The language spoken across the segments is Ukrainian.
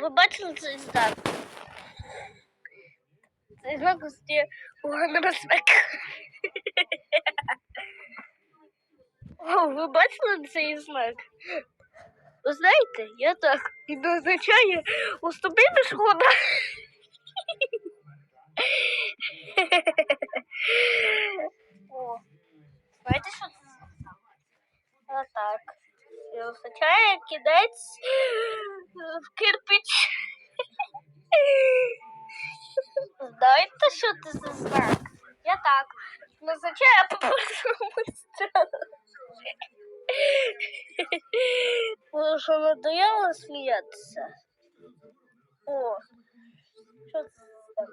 ви бачили цей знак? Цей знак означає погана безпека. О, ви бачили цей знак? Ви знаєте, я так. Він означає уступи пішохода. О, знаєте, що це за знак? А так. І означає кидець в кирпич. Знаєте, що це за знак? Я так. Він означає по-першому Ви що надоело сміятися? О, що це за знак?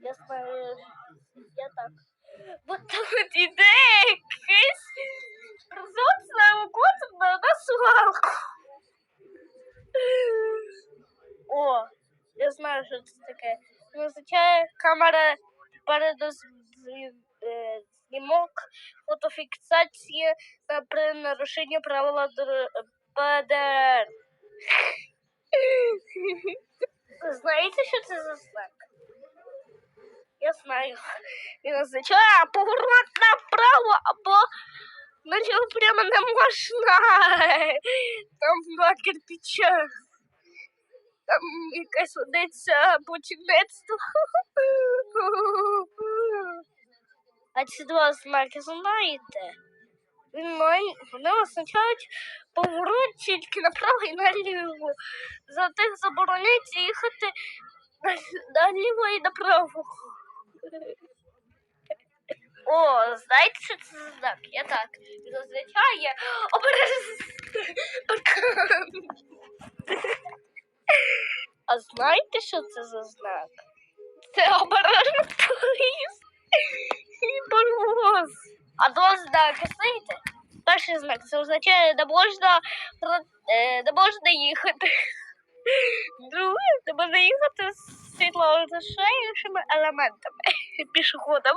Я знаю, я так. Вот тут іде якийсь разом О, я знаю, що це таке. Це означає камера передознімок, фотофіксація та при нарушенні правила ПДР. Знаєте, що це за знак? Я знаю. Він означає поворот направо або наліво прямо не можна. Там два кирпича. Там якась водиться будівництво. А ці два знаки знаєте? Вони означають поворот тільки направо і наліво. Зате забороняється їхати на- наліво і направо. О, знаєте, що це знак? Я так. Він означає обережно. А знаєте, що це за знак? Це обережно поїзд і паровоз. А два знаки, знаєте? Перший знак це означає, не можна, е, не можна їхати. Друге, не можна їхати з світлоотражаючими елементами пішоходом.